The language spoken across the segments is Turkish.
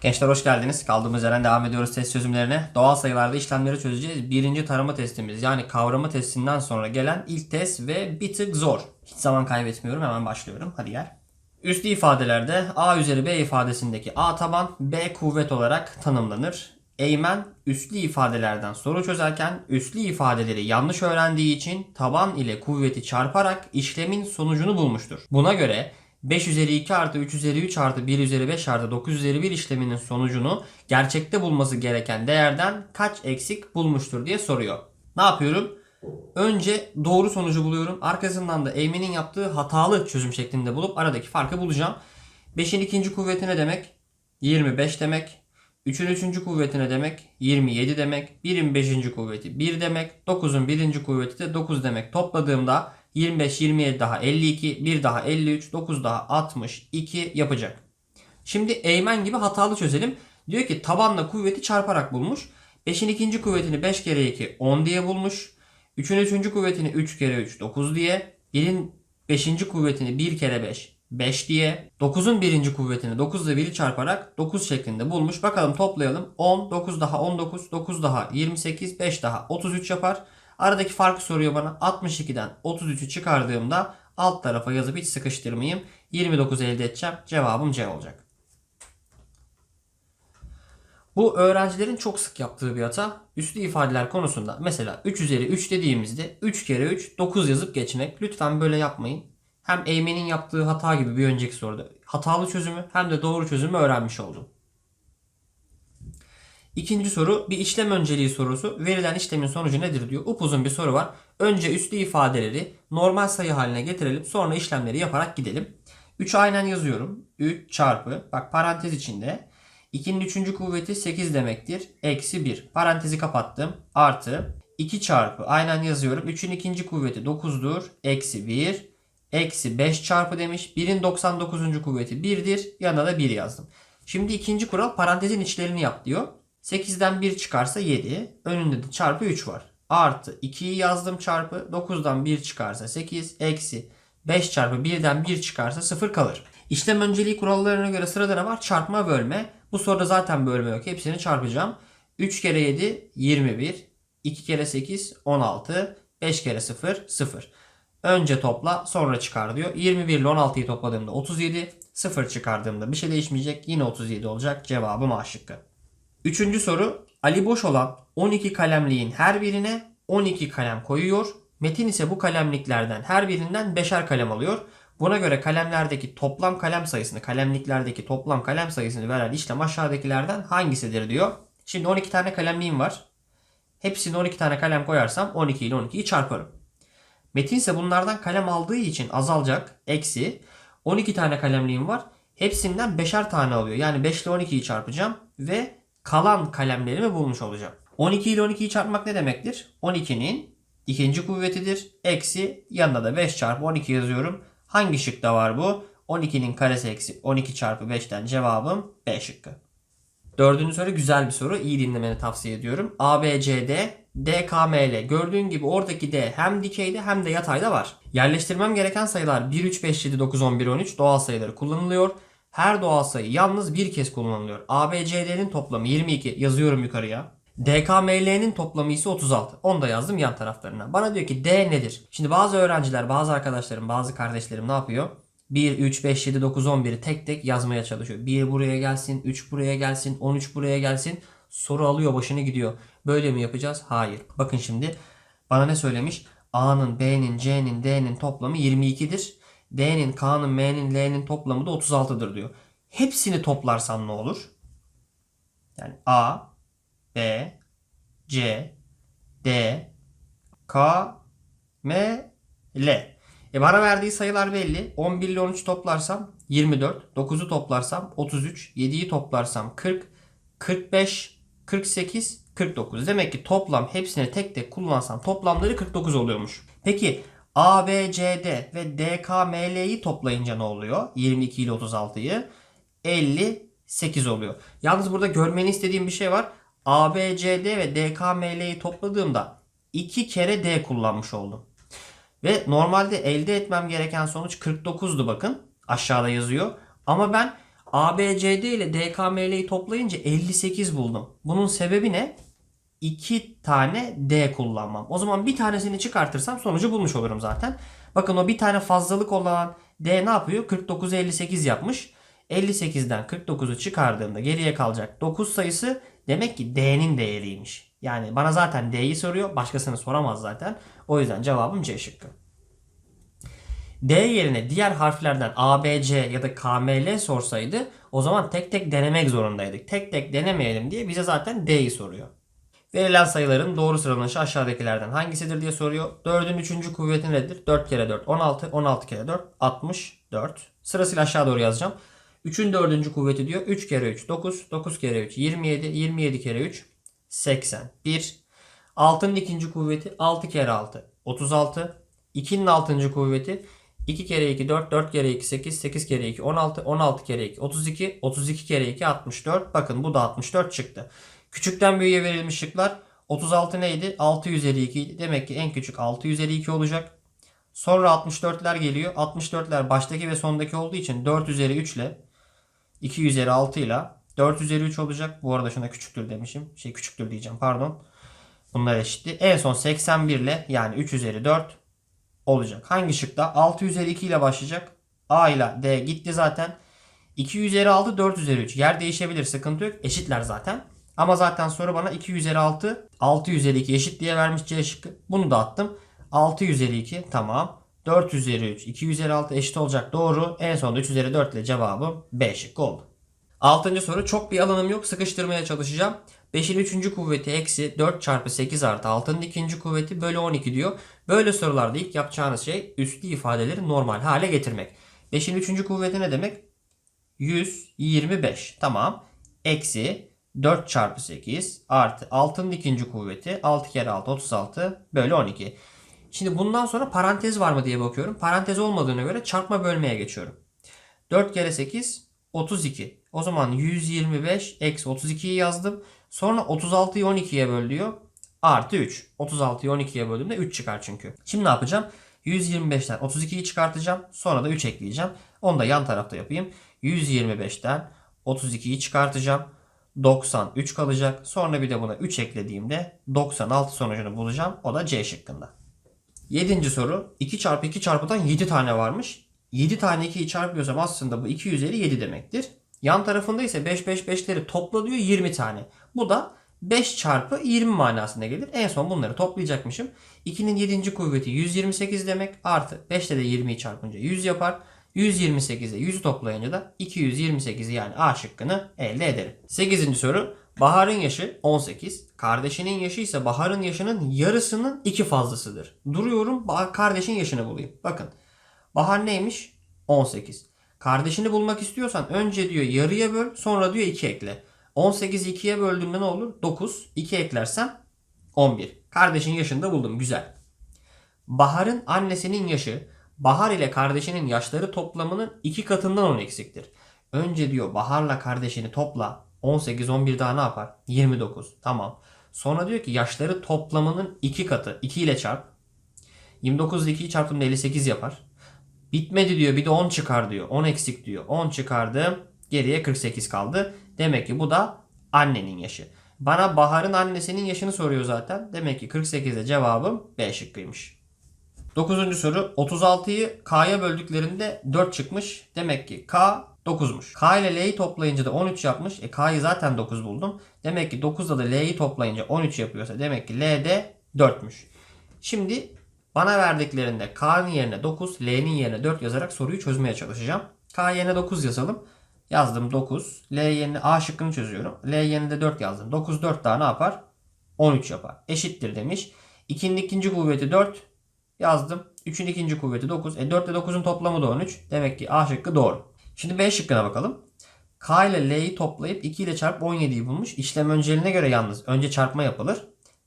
Gençler hoş geldiniz. Kaldığımız yerden devam ediyoruz test çözümlerine. Doğal sayılarda işlemleri çözeceğiz. Birinci tarama testimiz yani kavrama testinden sonra gelen ilk test ve bir tık zor. Hiç zaman kaybetmiyorum hemen başlıyorum. Hadi gel. Üslü ifadelerde A üzeri B ifadesindeki A taban B kuvvet olarak tanımlanır. Eğmen üslü ifadelerden soru çözerken üslü ifadeleri yanlış öğrendiği için taban ile kuvveti çarparak işlemin sonucunu bulmuştur. Buna göre 5 üzeri 2 artı 3 üzeri 3 artı 1 üzeri 5 artı 9 üzeri 1 işleminin sonucunu gerçekte bulması gereken değerden kaç eksik bulmuştur diye soruyor. Ne yapıyorum? Önce doğru sonucu buluyorum. Arkasından da eğmenin yaptığı hatalı çözüm şeklinde bulup aradaki farkı bulacağım. 5'in ikinci kuvveti ne demek? 25 demek. 3'ün üçüncü kuvveti ne demek? 27 demek. 1'in beşinci kuvveti 1 demek. 9'un birinci kuvveti de 9 demek. Topladığımda 25, 27 daha 52, 1 daha 53, 9 daha 62 yapacak. Şimdi eğmen gibi hatalı çözelim. Diyor ki tabanla kuvveti çarparak bulmuş. 5'in ikinci kuvvetini 5 kere 2 10 diye bulmuş. 3'ün üçüncü kuvvetini 3 kere 3 9 diye. 1'in 5. kuvvetini 1 kere 5 5 diye. 9'un birinci kuvvetini 9 ile 1'i çarparak 9 şeklinde bulmuş. Bakalım toplayalım. 10, 9 daha 19, 9 daha 28, 5 daha 33 yapar. Aradaki farkı soruyor bana. 62'den 33'ü çıkardığımda alt tarafa yazıp hiç sıkıştırmayayım. 29 elde edeceğim. Cevabım C olacak. Bu öğrencilerin çok sık yaptığı bir hata. Üslü ifadeler konusunda mesela 3 üzeri 3 dediğimizde 3 kere 3 9 yazıp geçmek. Lütfen böyle yapmayın. Hem Eymen'in yaptığı hata gibi bir önceki soruda hatalı çözümü hem de doğru çözümü öğrenmiş oldum. İkinci soru bir işlem önceliği sorusu. Verilen işlemin sonucu nedir diyor. Upuzun bir soru var. Önce üslü ifadeleri normal sayı haline getirelim. Sonra işlemleri yaparak gidelim. 3 aynen yazıyorum. 3 çarpı bak parantez içinde 2'nin 3. kuvveti 8 demektir. Eksi 1. Parantezi kapattım. Artı 2 çarpı aynen yazıyorum. 3'ün 2. kuvveti 9'dur. Eksi 1. Eksi 5 çarpı demiş. 1'in 99. kuvveti 1'dir. Yanına da 1 yazdım. Şimdi ikinci kural parantezin içlerini yap diyor. 8'den 1 çıkarsa 7. Önünde de çarpı 3 var. Artı 2'yi yazdım çarpı. 9'dan 1 çıkarsa 8. Eksi 5 çarpı 1'den 1 çıkarsa 0 kalır. İşlem önceliği kurallarına göre sırada ne var? Çarpma bölme. Bu soruda zaten bölme yok. Hepsini çarpacağım. 3 kere 7 21. 2 kere 8 16. 5 kere 0 0. Önce topla sonra çıkar diyor. 21 ile 16'yı topladığımda 37. 0 çıkardığımda bir şey değişmeyecek. Yine 37 olacak. Cevabım A şıkkı. Üçüncü soru. Ali boş olan 12 kalemliğin her birine 12 kalem koyuyor. Metin ise bu kalemliklerden her birinden 5'er kalem alıyor. Buna göre kalemlerdeki toplam kalem sayısını, kalemliklerdeki toplam kalem sayısını veren işlem aşağıdakilerden hangisidir diyor. Şimdi 12 tane kalemliğim var. Hepsine 12 tane kalem koyarsam 12 ile 12'yi çarparım. Metin ise bunlardan kalem aldığı için azalacak. Eksi 12 tane kalemliğim var. Hepsinden 5'er tane alıyor. Yani 5 ile 12'yi çarpacağım ve kalan kalemlerimi bulmuş olacağım. 12 ile 12'yi çarpmak ne demektir? 12'nin ikinci kuvvetidir. Eksi yanına da 5 çarpı 12 yazıyorum. Hangi şıkta var bu? 12'nin karesi eksi 12 çarpı 5'ten cevabım B şıkkı. Dördüncü soru güzel bir soru. İyi dinlemeni tavsiye ediyorum. A, B, C, D, D, K, M, L. Gördüğün gibi oradaki D hem dikeyde hem de yatayda var. Yerleştirmem gereken sayılar 1, 3, 5, 7, 9, 11, 13 doğal sayıları kullanılıyor. Her doğal sayı yalnız bir kez kullanılıyor. A, B, C, D'nin toplamı 22 yazıyorum yukarıya. DKML'nin toplamı ise 36. Onu da yazdım yan taraflarına. Bana diyor ki D nedir? Şimdi bazı öğrenciler, bazı arkadaşlarım, bazı kardeşlerim ne yapıyor? 1, 3, 5, 7, 9, 11'i tek tek yazmaya çalışıyor. 1 buraya gelsin, 3 buraya gelsin, 13 buraya gelsin. Soru alıyor başını gidiyor. Böyle mi yapacağız? Hayır. Bakın şimdi bana ne söylemiş? A'nın, B'nin, C'nin, D'nin toplamı 22'dir. D'nin, K'nın, M'nin, L'nin toplamı da 36'dır diyor. Hepsini toplarsam ne olur? Yani A, B, C, D, K, M, L. E bana verdiği sayılar belli. 11 ile 13 toplarsam 24, 9'u toplarsam 33, 7'yi toplarsam 40, 45, 48, 49. Demek ki toplam hepsini tek tek kullansam toplamları 49 oluyormuş. Peki A, B, C, D ve D, K, M, L'yi toplayınca ne oluyor? 22 ile 36'yı 58 oluyor. Yalnız burada görmeni istediğim bir şey var. A, B, C, D ve D, K, M, L'yi topladığımda 2 kere D kullanmış oldum. Ve normalde elde etmem gereken sonuç 49'du bakın. Aşağıda yazıyor. Ama ben ABCD ile DKML'yi toplayınca 58 buldum. Bunun sebebi ne? 2 tane D kullanmam. O zaman bir tanesini çıkartırsam sonucu bulmuş olurum zaten. Bakın o bir tane fazlalık olan D ne yapıyor? 49'u 58 yapmış. 58'den 49'u çıkardığımda geriye kalacak 9 sayısı demek ki D'nin değeriymiş. Yani bana zaten D'yi soruyor. Başkasını soramaz zaten. O yüzden cevabım C şıkkı. D yerine diğer harflerden A, B, C ya da K, M, L sorsaydı o zaman tek tek denemek zorundaydık. Tek tek denemeyelim diye bize zaten D'yi soruyor. Verilen sayıların doğru sıralanışı aşağıdakilerden hangisidir diye soruyor. 4'ün 3. kuvveti nedir? 4 kere 4 16, 16 kere 4 64. Sırasıyla aşağı doğru yazacağım. 3'ün 4. kuvveti diyor. 3 kere 3 9, 9 kere 3 27, 27 kere 3 81. 6'nın ikinci kuvveti 6 kere 6 36. 2'nin 6. kuvveti 2 kere 2 4, 4 kere 2 8, 8 kere 2 16, 16 kere 2 32, 32 kere 2 64. Bakın bu da 64 çıktı. Küçükten büyüğe verilmiş şıklar 36 neydi? 6 üzeri 2 idi. Demek ki en küçük 6 üzeri 2 olacak. Sonra 64'ler geliyor. 64'ler baştaki ve sondaki olduğu için 4 üzeri 3 ile 2 üzeri 6 ile 4 üzeri 3 olacak. Bu arada şuna küçüktür demişim. Şey küçüktür diyeceğim pardon. Bunlar eşitti. En son 81 ile yani 3 üzeri 4 olacak. Hangi şıkta? 6 üzeri 2 ile başlayacak. A ile D gitti zaten. 2 üzeri 6 4 üzeri 3. Yer değişebilir sıkıntı yok. Eşitler zaten. Ama zaten soru bana 2 üzeri 6 6 üzeri 2 eşit diye vermiş C şıkkı. Bunu da attım. 6 üzeri 2 tamam. 4 üzeri 3 2 üzeri 6 eşit olacak doğru. En sonunda 3 üzeri 4 ile cevabım B şıkkı oldu. Altıncı soru çok bir alanım yok sıkıştırmaya çalışacağım. 5'in 3. kuvveti eksi 4 çarpı 8 artı 6'nın ikinci kuvveti bölü 12 diyor. Böyle sorularda ilk yapacağınız şey üslü ifadeleri normal hale getirmek. 5'in 3. kuvveti ne demek? 125 tamam. Eksi 4 çarpı 8 artı 6'nın ikinci kuvveti 6 kere 6 36 bölü 12. Şimdi bundan sonra parantez var mı diye bakıyorum. Parantez olmadığına göre çarpma bölmeye geçiyorum. 4 kere 8 32. O zaman 125 eksi 32'yi yazdım. Sonra 36'yı 12'ye böl diyor. Artı 3. 36'yı 12'ye böldüğümde 3 çıkar çünkü. Şimdi ne yapacağım? 125'ten 32'yi çıkartacağım. Sonra da 3 ekleyeceğim. Onu da yan tarafta yapayım. 125'ten 32'yi çıkartacağım. 93 kalacak. Sonra bir de buna 3 eklediğimde 96 sonucunu bulacağım. O da C şıkkında. 7. soru 2 çarpı 2 çarpıdan 7 tane varmış. 7 tane 2'yi çarpıyorsam aslında bu 2 üzeri 7 demektir. Yan tarafında ise 5 5 5'leri topla diyor 20 tane. Bu da 5 çarpı 20 manasına gelir. En son bunları toplayacakmışım. 2'nin 7. kuvveti 128 demek. Artı 5 ile de 20'yi çarpınca 100 yapar. 128'e 100'ü toplayınca da 228'i yani A şıkkını elde ederim. 8. soru. Bahar'ın yaşı 18. Kardeşinin yaşı ise Bahar'ın yaşının yarısının iki fazlasıdır. Duruyorum kardeşin yaşını bulayım. Bakın. Bahar neymiş? 18. Kardeşini bulmak istiyorsan önce diyor yarıya böl sonra diyor 2 ekle. 18'i 2'ye böldüğümde ne olur? 9. 2 eklersem 11. Kardeşin yaşını da buldum. Güzel. Bahar'ın annesinin yaşı Bahar ile kardeşinin yaşları toplamının iki katından 10 eksiktir. Önce diyor Bahar'la kardeşini topla. 18 11 daha ne yapar? 29. Tamam. Sonra diyor ki yaşları toplamının iki katı. 2 ile çarp. 29 ile 2'yi çarptığımda 58 yapar. Bitmedi diyor bir de 10 çıkar diyor. 10 eksik diyor. 10 çıkardım. Geriye 48 kaldı. Demek ki bu da annenin yaşı. Bana Bahar'ın annesinin yaşını soruyor zaten. Demek ki 48'de cevabım B şıkkıymış. 9. soru 36'yı K'ya böldüklerinde 4 çıkmış. Demek ki K 9'muş. K ile L'yi toplayınca da 13 yapmış. E K'yı zaten 9 buldum. Demek ki 9'da da L'yi toplayınca 13 yapıyorsa demek ki L de 4'müş. Şimdi bana verdiklerinde K'nın yerine 9, L'nin yerine 4 yazarak soruyu çözmeye çalışacağım. K yerine 9 yazalım. Yazdım 9. L yerine A şıkkını çözüyorum. L yerine de 4 yazdım. 9 4 daha ne yapar? 13 yapar. Eşittir demiş. 2'nin ikinci kuvveti 4. Yazdım. 3'ün ikinci kuvveti 9. E 4 ile 9'un toplamı da 13. Demek ki A şıkkı doğru. Şimdi B şıkkına bakalım. K ile L'yi toplayıp 2 ile çarp 17'yi bulmuş. İşlem önceliğine göre yalnız önce çarpma yapılır.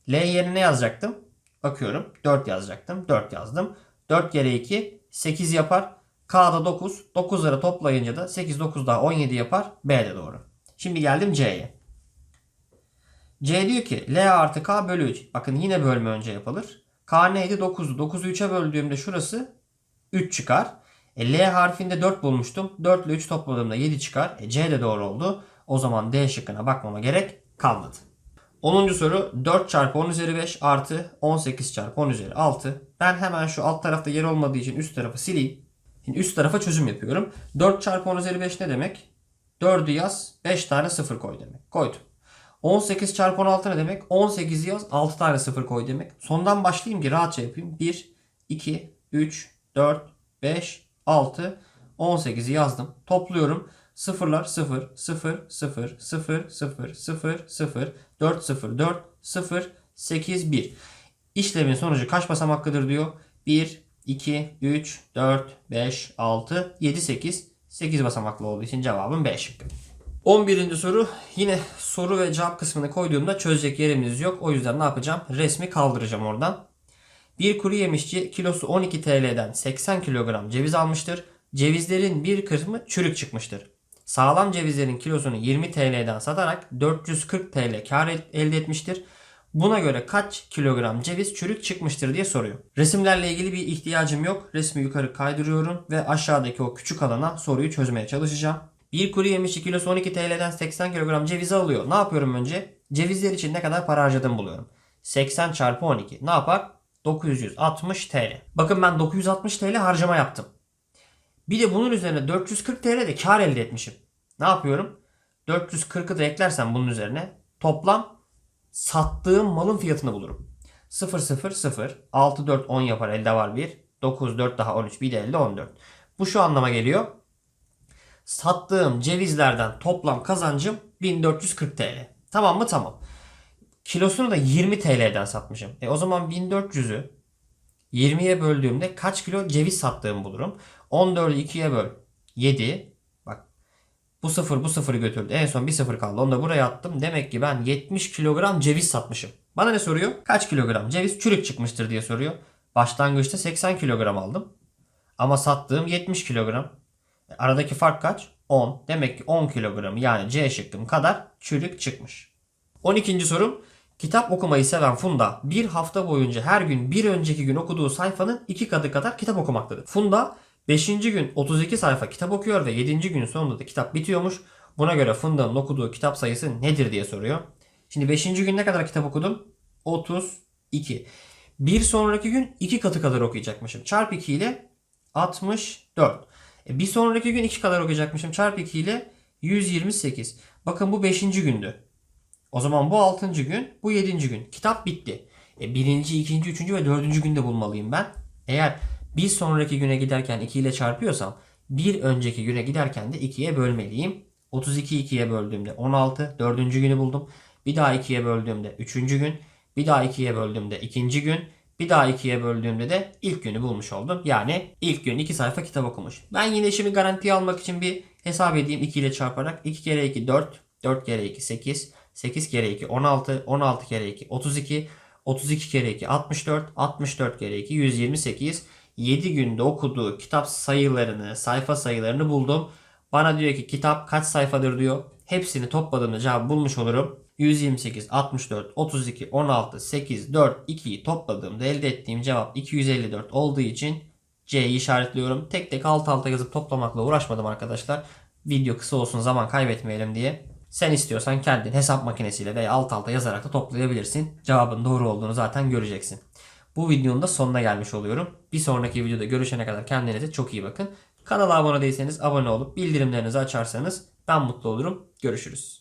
L yerine ne yazacaktım? Bakıyorum. 4 yazacaktım. 4 yazdım. 4 kere 2 8 yapar. K'da 9. 9'ları toplayınca da 8 9 daha 17 yapar. B de doğru. Şimdi geldim C'ye. C diyor ki L artı K bölü 3. Bakın yine bölme önce yapılır. K neydi? 9'du. 9'u 3'e böldüğümde şurası 3 çıkar. E, L harfinde 4 bulmuştum. 4 ile 3 topladığımda 7 çıkar. E, C de doğru oldu. O zaman D şıkkına bakmama gerek kalmadı. 10. soru 4 çarpı 10 üzeri 5 artı 18 çarpı 10 üzeri 6. Ben hemen şu alt tarafta yer olmadığı için üst tarafı sileyim. Şimdi üst tarafa çözüm yapıyorum. 4 çarpı 10 üzeri 5 ne demek? 4'ü yaz 5 tane 0 koy demek. Koydum. 18 çarpı 16 ne demek? 18 yaz 6 tane 0 koy demek. Sondan başlayayım ki rahatça yapayım. 1, 2, 3, 4, 5, 6, 18'i yazdım. Topluyorum. Sıfırlar 0, 0, 0, 0, 0, 0, 0, 4, 0, 4, 0, 8, 1. İşlemin sonucu kaç basamaklıdır diyor. 1, 2, 3, 4, 5, 6, 7, 8. 8 basamaklı olduğu için cevabım B şıkkı. 11. soru yine soru ve cevap kısmını koyduğumda çözecek yerimiz yok. O yüzden ne yapacağım? Resmi kaldıracağım oradan. Bir kuru yemişçi kilosu 12 TL'den 80 kilogram ceviz almıştır. Cevizlerin bir kısmı çürük çıkmıştır. Sağlam cevizlerin kilosunu 20 TL'den satarak 440 TL kar el- elde etmiştir. Buna göre kaç kilogram ceviz çürük çıkmıştır diye soruyor. Resimlerle ilgili bir ihtiyacım yok. Resmi yukarı kaydırıyorum ve aşağıdaki o küçük alana soruyu çözmeye çalışacağım. Bir kuru yemişçi kilosu 12 TL'den 80 kilogram cevizi alıyor. Ne yapıyorum önce? Cevizler için ne kadar para harcadığımı buluyorum. 80 çarpı 12 ne yapar? 960 TL. Bakın ben 960 TL harcama yaptım. Bir de bunun üzerine 440 TL de kar elde etmişim. Ne yapıyorum? 440'ı da eklersem bunun üzerine toplam sattığım malın fiyatını bulurum. 0 0 0 6 4 10 yapar elde var 1. 9 4 daha 13 bir de elde 14. Bu şu anlama geliyor. Sattığım cevizlerden toplam kazancım 1440 TL. Tamam mı? Tamam. Kilosunu da 20 TL'den satmışım. E o zaman 1400'ü 20'ye böldüğümde kaç kilo ceviz sattığımı bulurum. 14'ü 2'ye böl. 7. Bak bu sıfır bu sıfırı götürdü. En son bir sıfır kaldı. Onu da buraya attım. Demek ki ben 70 kilogram ceviz satmışım. Bana ne soruyor? Kaç kilogram ceviz çürük çıkmıştır diye soruyor. Başlangıçta 80 kilogram aldım. Ama sattığım 70 kilogram. Aradaki fark kaç? 10. Demek ki 10 kilogramı yani C şıkkım kadar çürük çıkmış. 12. sorum. Kitap okumayı seven Funda bir hafta boyunca her gün bir önceki gün okuduğu sayfanın iki katı kadar kitap okumaktadır. Funda 5. gün 32 sayfa kitap okuyor ve 7. gün sonunda da kitap bitiyormuş. Buna göre Funda'nın okuduğu kitap sayısı nedir diye soruyor. Şimdi 5. gün ne kadar kitap okudum? 32. Bir sonraki gün 2 katı kadar okuyacakmışım. Çarp 2 ile 64. E, bir sonraki gün 2 kadar okuyacakmışım. Çarp 2 ile 128. Bakın bu 5. gündü. O zaman bu 6. gün, bu 7. gün. Kitap bitti. E, birinci, ikinci, üçüncü ve dördüncü günde bulmalıyım ben. Eğer bir sonraki güne giderken 2 ile çarpıyorsam bir önceki güne giderken de 2'ye bölmeliyim. 32'yi 2'ye böldüğümde 16. Dördüncü günü buldum. Bir daha 2'ye böldüğümde 3. gün. Bir daha 2'ye böldüğümde 2. gün. Bir daha 2'ye böldüğümde de ilk günü bulmuş oldum. Yani ilk gün 2 sayfa kitap okumuş. Ben yine işimi garantiye almak için bir hesap edeyim 2 ile çarparak. 2 kere 2 4. 4 kere 2 8. 8 kere 2 16. 16 kere 2 32. 32 kere 2 64. 64 kere 2 128. 7 günde okuduğu kitap sayılarını, sayfa sayılarını buldum. Bana diyor ki kitap kaç sayfadır diyor. Hepsini topladığımda cevabı bulmuş olurum. 128, 64, 32, 16, 8, 4, 2'yi topladığımda elde ettiğim cevap 254 olduğu için C'yi işaretliyorum. Tek tek alt alta yazıp toplamakla uğraşmadım arkadaşlar. Video kısa olsun zaman kaybetmeyelim diye. Sen istiyorsan kendin hesap makinesiyle veya alt alta yazarak da toplayabilirsin. Cevabın doğru olduğunu zaten göreceksin. Bu videonun da sonuna gelmiş oluyorum. Bir sonraki videoda görüşene kadar kendinize çok iyi bakın. Kanala abone değilseniz abone olup bildirimlerinizi açarsanız ben mutlu olurum. Görüşürüz.